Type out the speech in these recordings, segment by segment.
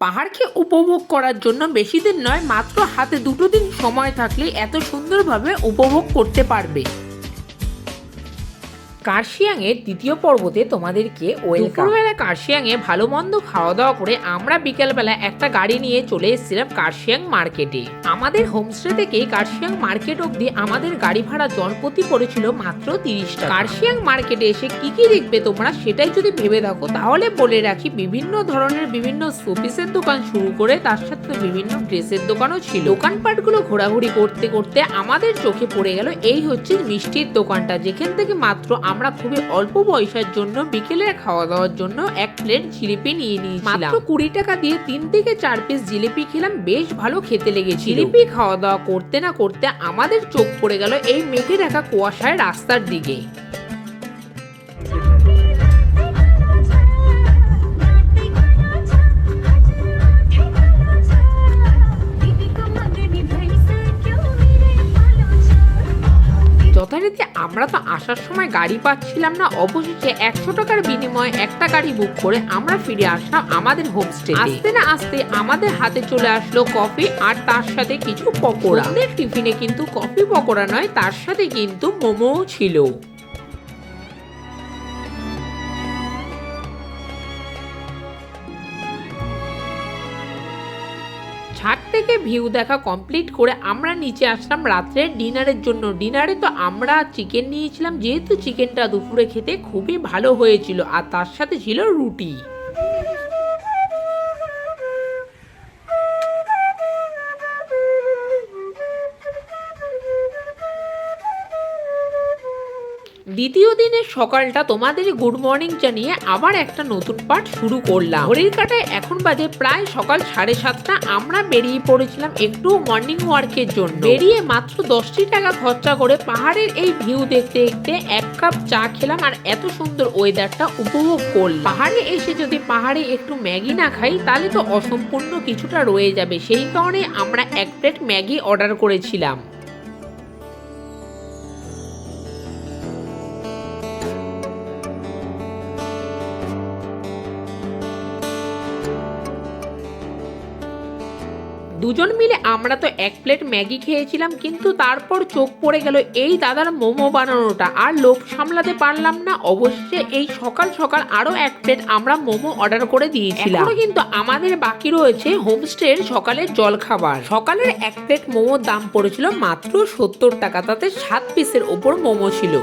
পাহাড়কে উপভোগ করার জন্য বেশি দিন নয়, মাত্র হাতে দুটো দিন সময় থাকলে এত সুন্দরভাবে উপভোগ করতে পারবে। কার্শিয়াংয়ের দ্বিতীয় পর্বতে তোমাদেরকে দুপুরবেলা কার্শিয়াংয়ে ভালো মন্দ খাওয়া দাওয়া করে আমরা বিকেলবেলা একটা গাড়ি নিয়ে চলে এসেছিলাম কার্শিয়াং মার্কেটে। আমাদের হোমস্টে থেকে কার্শিয়াং মার্কেট অবধি আমাদের গাড়ি ভাড়া জনপ্রতি পড়েছিল মাত্র তিরিশ টাকা। কার্শিয়াং মার্কেটে এসে কি কি দেখবে তোমরা সেটাই যদি ভেবে দেখো, তাহলে বলে রাখি বিভিন্ন ধরনের বিভিন্ন শোপিসের দোকান শুরু করে তার সাথে বিভিন্ন ড্রেসের দোকানও ছিল। দোকানপাটগুলো ঘোরাঘুরি করতে করতে আমাদের চোখে পড়ে গেল, এই হচ্ছে মিষ্টির দোকানটা, যেখান থেকে মাত্র আমরা খুবই অল্প পয়সার জন্য বিকেলের খাওয়া দাওয়ার জন্য এক প্লেট জিলিপি নিয়ে নিয়েছিলাম। মাত্র কুড়ি টাকা দিয়ে তিন থেকে চার পিস জিলিপি খেলাম বেশ ভালো খেতে লেগেছে জিলিপি খাওয়া দাওয়া করতে না করতে আমাদের চোখ পড়ে গেল এই মেঘে দেখা কুয়াশায় রাস্তার দিকে। যথারীতি আমরা তো আসার সময় গাড়ি পাচ্ছিলাম না অবশেষে একশো টাকার বিনিময়ে একটা গাড়ি বুক করে আমরা ফিরে আসলাম আমাদের হোমস্টে আসতে না আসতে আমাদের হাতে চলে আসলো কফি আর তার সাথে কিছু পকোড়া। টিফিনে কিন্তু কফি পকোড়া নয় তার সাথে কিন্তু মোমোও ছিল। ছাদ থেকে ভিউ দেখা কমপ্লিট করে আমরা নিচে আসলাম রাত্রে ডিনারের জন্য। ডিনারে তো আমরা চিকেন নিয়েছিলাম, যেহেতু চিকেনটা দুপুরে খেতে খুবই ভালো হয়েছিল, আর তার সাথে ছিল রুটি। দ্বিতীয় দিনের সকালটা তোমাদের গুড মর্নিং জানিয়ে আবার একটা নতুন পাঠ শুরু করলাম। ঘড়ির কাটায় এখন বাজে প্রায় সকাল সাড়ে সাতটা। আমরা বেরিয়ে পড়েছিলাম একটু মর্নিং ওয়ার্কের জন্য। বেরিয়ে মাত্র দশটি টাকা খরচা করে পাহাড়ের এই ভিউ দেখতে দেখতে এক কাপ চা খেলাম আর এত সুন্দর ওয়েদারটা উপভোগ করলাম। পাহাড়ে এসে যদি পাহাড়ে একটু ম্যাগি না খাই, তাহলে তো অসম্পূর্ণ কিছুটা রয়ে যাবে। সেই কারণে আমরা এক প্লেট ম্যাগি অর্ডার করেছিলাম। দুজন মিলে আমরা তো এক প্লেট ম্যাগি খেয়েছিলাম, কিন্তু তারপর চোখ পড়ে গেল এই দাদার মোমো বানানোটা। আর লোভ সামলাতে পারলাম না অবশ্যই এই সকাল সকাল আরও এক প্লেট আমরা মোমো অর্ডার করে দিয়েছিলাম। কিন্তু আমাদের বাকি রয়েছে হোমস্টের সকালের জল খাবার সকালের এক প্লেট মোমোর দাম পড়েছিল মাত্র সত্তর টাকা, তাতে সাত পিসের ওপর মোমো ছিল।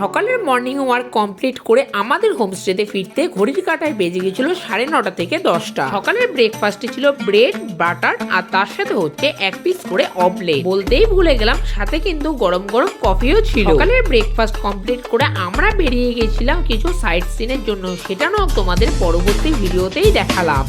সকালের মর্নিং ওয়ার্ক কমপ্লিট করে আমাদের হোমস্টেতে ফিরতে ঘড়ির কাটায় বেজে গেছিল সাড়ে নটা থেকে দশটা। সকালের ব্রেকফাস্টে ছিল ব্রেড বাটার আর তার সাথে হচ্ছে এক পিস করে অমলেট বলতেই ভুলে গেলাম, সাথে কিন্তু গরম গরম কফিও ছিল। সকালের ব্রেকফাস্ট কমপ্লিট করে আমরা বেরিয়ে গেছিলাম কিছু সাইট সিনের জন্য। সেটা নাও তোমাদের পরবর্তী ভিডিওতেই দেখালাম।